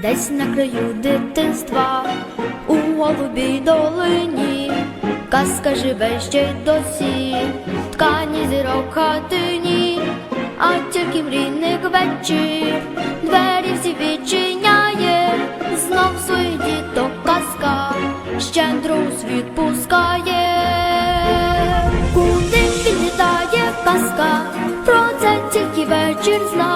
десь на краю дитинства, у голубій долині, казка живе ще й досі, ткані зірок хатині, а тільки мрійник вечір, двері всі відчиняє, знов своїх діток казка, щедро у світ пускає. Куди відлітає казка, про це тільки вечір знає,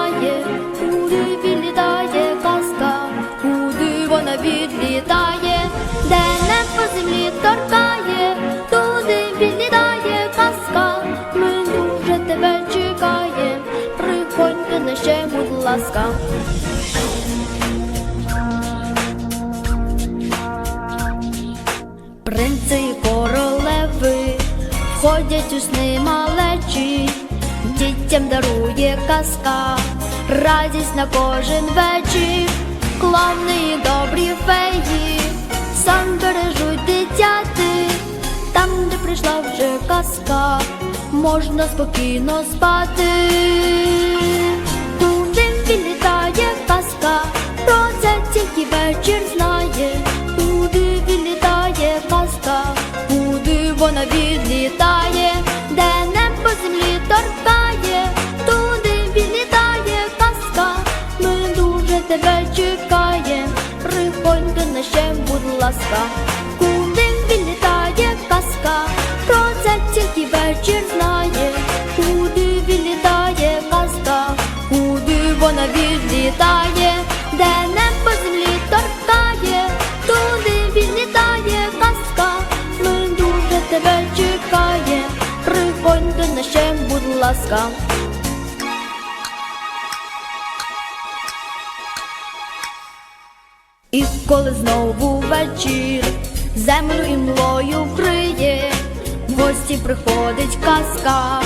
ласка. Принци і королеви входять у сни малечі, дітям дарує казка, радість на кожен вечір, клоуни і добрі феї, сам бережуть дитяти, там, де прийшла вже казка, можна спокійно спати. Відлітає, де небо землі торкає, туди відлітає казка, ми дуже тебе чекаєм, приходьте на ще, будь ласка. І коли знову вечір землю і млою вкриє, в гості приходить казка,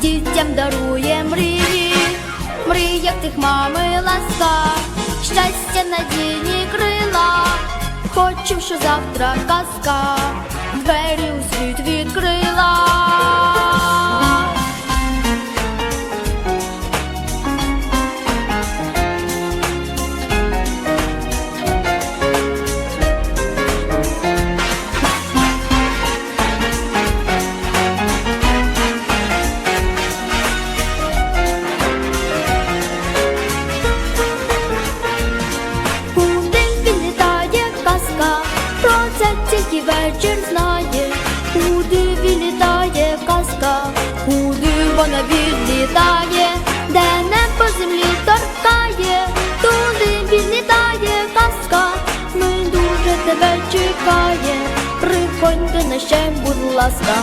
дітям дарує мрії, мріяв тих мами надійні крила, Хочу, що завтра казка, двері у світ відкрила. Тільки вечір знає, куди відлітає казка, куди вона відлітає, де небо землі торкає, туди відлітає казка, ми дуже тебе чекає, приходьте на ще, будь ласка.